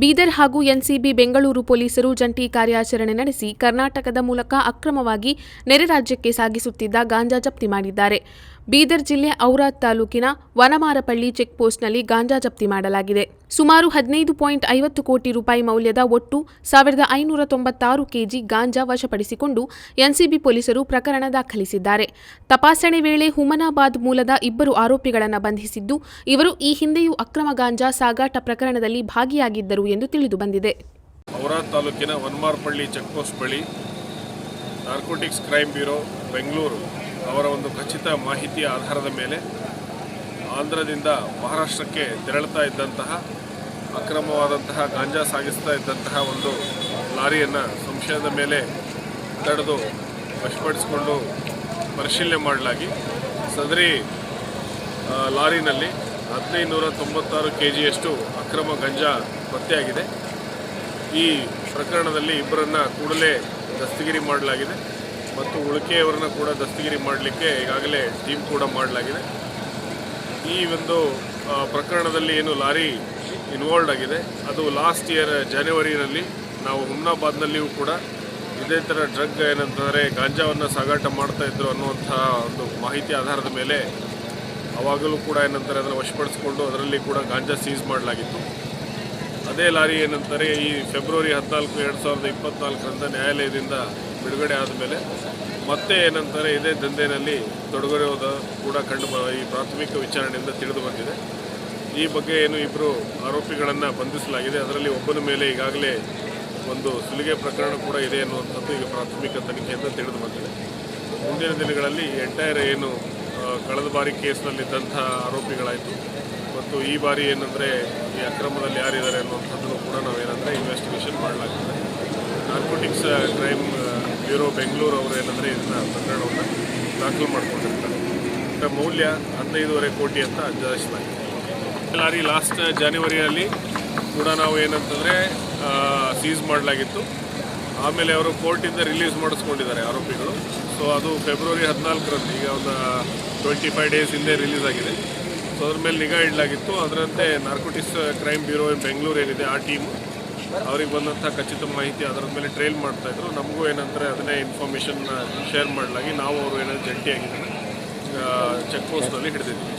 ಬೀದರ್ ಹಾಗೂ ಎನ್ಸಿಬಿ ಬೆಂಗಳೂರು ಪೊಲೀಸರು ಜಂಟಿ ಕಾರ್ಯಾಚರಣೆ ನಡೆಸಿ ಕರ್ನಾಟಕದ ಮೂಲಕ ಅಕ್ರಮವಾಗಿ ನೆರೆ ರಾಜ್ಯಕ್ಕೆ ಸಾಗಿಸುತ್ತಿದ್ದ ಗಾಂಜಾ ಜಪ್ತಿ ಮಾಡಿದ್ದಾರೆ. ಬೀದರ್ ಜಿಲ್ಲೆ ಔರಾದ್ ತಾಲೂಕಿನ ವನಮಾರಪಳ್ಳಿ ಚೆಕ್ಪೋಸ್ಟ್ನಲ್ಲಿ ಗಾಂಜಾ ಜಪ್ತಿ ಮಾಡಲಾಗಿದೆ. ಸುಮಾರು ಹದಿನೈದು ಪಾಯಿಂಟ್ ಐವತ್ತು ಕೋಟಿ ರೂಪಾಯಿ ಮೌಲ್ಯದ ಒಟ್ಟು ಸಾವಿರದ ಐನೂರ ತೊಂಬತ್ತಾರು ಕೆಜಿ ಗಾಂಜಾ ವಶಪಡಿಸಿಕೊಂಡು ಎನ್ಸಿಬಿ ಪೊಲೀಸರು ಪ್ರಕರಣ ದಾಖಲಿಸಿದ್ದಾರೆ. ತಪಾಸಣೆ ವೇಳೆ ಹುಮನಾಬಾದ್ ಮೂಲದ ಇಬ್ಬರು ಆರೋಪಿಗಳನ್ನು ಬಂಧಿಸಿದ್ದು, ಇವರು ಈ ಹಿಂದೆಯೂ ಅಕ್ರಮ ಗಾಂಜಾ ಸಾಗಾಟ ಪ್ರಕರಣದಲ್ಲಿ ಭಾಗಿಯಾಗಿದ್ದರು ಎಂದು ತಿಳಿದು ಬಂದಿದೆ. ಔರಾದ್ ತಾಲೂಕಿನ ವನ್ಮಾರ್ಪಳ್ಳಿ ಬಳಿ ನಾರ್ಕೋಟಿಕ್ಸ್ ಕ್ರೈಮ್ ಬ್ಯೂರೋ ಬೆಂಗಳೂರು ಅವರ ಒಂದು ಖಚಿತ ಮಾಹಿತಿಯ ಆಧಾರದ ಮೇಲೆ ಆಂಧ್ರದಿಂದ ಮಹಾರಾಷ್ಟ್ರಕ್ಕೆ ತೆರಳುತ್ತಾ ಇದ್ದಂತಹ, ಅಕ್ರಮವಾದಂತಹ ಗಾಂಜಾ ಸಾಗಿಸ್ತಾ ಇದ್ದಂತಹ ಒಂದು ಲಾರಿಯನ್ನು ಸಂಶಯದ ಮೇಲೆ ತಡೆದು ವಶಪಡಿಸಿಕೊಂಡು ಪರಿಶೀಲನೆ ಮಾಡಲಾಗಿ. ಸದರಿ ಲಾರಿನಲ್ಲಿ ಹದಿನೈದು ನೂರ ತೊಂಬತ್ತಾರು ಕೆ ಜಿಯಷ್ಟು ಅಕ್ರಮ ಗಂಜಾ ಪತ್ತೆಯಾಗಿದೆ. ಈ ಪ್ರಕರಣದಲ್ಲಿ ಇಬ್ಬರನ್ನು ಕೂಡಲೇ ದಸ್ತಗಿರಿ ಮಾಡಲಾಗಿದೆ. ಮತ್ತು ಉಳಿಕೆಯವರನ್ನ ಕೂಡ ದಸ್ತಗಿರಿ ಮಾಡಲಿಕ್ಕೆ ಈಗಾಗಲೇ ಟೀಮ್ ಕೂಡ ಮಾಡಲಾಗಿದೆ. ಈ ಒಂದು ಪ್ರಕರಣದಲ್ಲಿ ಏನು ಲಾರಿ ಇನ್ವಾಲ್ವ್ ಆಗಿದೆ. ಅದು ಲಾಸ್ಟ್ ಇಯರ್ ಜನವರಿನಲ್ಲಿ ನಾವು ಹುಮ್ನಾಬಾದ್ನಲ್ಲಿಯೂ ಕೂಡ ಇದೇ ಥರ ಡ್ರಗ್ ಏನಂತಂದರೆ ಗಾಂಜಾವನ್ನು ಸಾಗಾಟ ಮಾಡ್ತಾ ಇದ್ರು ಅನ್ನುವಂಥ ಒಂದು ಮಾಹಿತಿ ಆಧಾರದ ಮೇಲೆ ಅವಾಗಲೂ ಕೂಡ ಏನಂತಾರೆ, ಅದನ್ನು ವಶಪಡಿಸಿಕೊಂಡು ಅದರಲ್ಲಿ ಕೂಡ ಗಾಂಜಾ ಸೀಸ್ ಮಾಡಲಾಗಿತ್ತು. ಅದೇ ಲಾರಿ ಏನಂತಾರೆ, ಈ ಫೆಬ್ರವರಿ ಹದಿನಾಲ್ಕು, ಎರಡು ಸಾವಿರದ ಇಪ್ಪತ್ನಾಲ್ಕರಿಂದ ನ್ಯಾಯಾಲಯದಿಂದ ಬಿಡುಗಡೆ ಆದಮೇಲೆ ಮತ್ತೆ ಏನಂತಾರೆ, ಇದೇ ದಂಧೆಯಲ್ಲಿ ತೊಡಗಿರೋದು ಕೂಡ ಕಂಡು ಈ ಪ್ರಾಥಮಿಕ ವಿಚಾರಣೆಯಿಂದ ತಿಳಿದು ಬಂದಿದೆ. ಈ ಬಗ್ಗೆ ಏನು ಇಬ್ಬರು ಆರೋಪಿಗಳನ್ನು ಬಂಧಿಸಲಾಗಿದೆ. ಅದರಲ್ಲಿ ಒಬ್ಬನ ಮೇಲೆ ಈಗಾಗಲೇ ಒಂದು ಸುಲಿಗೆ ಪ್ರಕರಣ ಕೂಡ ಇದೆ ಅನ್ನುವಂಥದ್ದು ಈಗ ಪ್ರಾಥಮಿಕ ತನಿಖೆಯಿಂದ ತಿಳಿದು ಬಂದಿದೆ. ಮುಂದಿನ ದಿನಗಳಲ್ಲಿ ಎಂಟೈರ್ ಏನು ಕಳೆದ ಬಾರಿ ಕೇಸ್ನಲ್ಲಿದ್ದಂಥ ಆರೋಪಿಗಳಾಯಿತು. ಮತ್ತು ಈ ಬಾರಿ ಏನಂದರೆ, ಈ ಅಕ್ರಮದಲ್ಲಿ ಯಾರಿದ್ದಾರೆ ಅನ್ನುವಂಥದ್ದನ್ನು ಕೂಡ ನಾವೇನಂದರೆ ಇನ್ವೆಸ್ಟಿಗೇಷನ್ ಮಾಡಲಾಗ್ತದೆ. ನಾರ್ಕೋಟಿಕ್ಸ್ ಕ್ರೈಮ್ ಬ್ಯೂರೋ ಬೆಂಗಳೂರು ಅವರು ಏನಂದರೆ ಇದನ್ನ ಪ್ರಕರಣವನ್ನು ದಾಖಲು ಮಾಡಿಕೊಂಡಿರ್ತಾರೆ. ಇದರ ಮೌಲ್ಯ ಹದಿನೈದೂವರೆ ಕೋಟಿ ಅಂತ ಅಂದಾಜಿಸಲಾಗಿದೆ ಲಾರಿ ಲಾಸ್ಟ್ ಜಾನ್ವರಿಯಲ್ಲಿ ಕೂಡ ನಾವು ಏನಂತಂದರೆ ಸೀಸ್ ಮಾಡಲಾಗಿತ್ತು. ಆಮೇಲೆ ಅವರು ಕೋರ್ಟಿಂದ ರಿಲೀಸ್ ಮಾಡಿಸ್ಕೊಂಡಿದ್ದಾರೆ ಆರೋಪಿಗಳು. ಸೊ ಅದು ಫೆಬ್ರವರಿ ಹದಿನಾಲ್ಕರಲ್ಲಿ, ಈಗ ಒಂದು ಟ್ವೆಂಟಿ ಫೈವ್ ಡೇಸ್ ಹಿಂದೆ ರಿಲೀಸ್ ಆಗಿದೆ. ಸೊ ಅದ್ರ ಮೇಲೆ ನಿಗಾ ಇಡಲಾಗಿತ್ತು. ಅದರಂತೆ ನಾರ್ಕೋಟಿಕ್ಸ್ ಕ್ರೈಮ್ ಬ್ಯೂರೋ ಬೆಂಗಳೂರು ಏನಿದೆ, ಆ ಟೀಮು ಅವ್ರಿಗೆ ಬಂದಂಥ ಖಚಿತ ಮಾಹಿತಿ ಅದರ ಮೇಲೆ ಟ್ರೈಲ್ ಮಾಡ್ತಾಯಿದ್ರು ನಮಗೂ ಏನಂದರೆ ಅದನ್ನೇ ಇನ್ಫಾರ್ಮೇಷನ್ ಶೇರ್ ಮಾಡಲಾಗಿ ನಾವು ಅವರು ಏನಾದರೂ ಜಂಟಿಯಾಗಿದ್ದಾರೆ. ಚೆಕ್ ಪೋಸ್ಟಲ್ಲಿ ಹಿಡಿದಿದ್ವಿ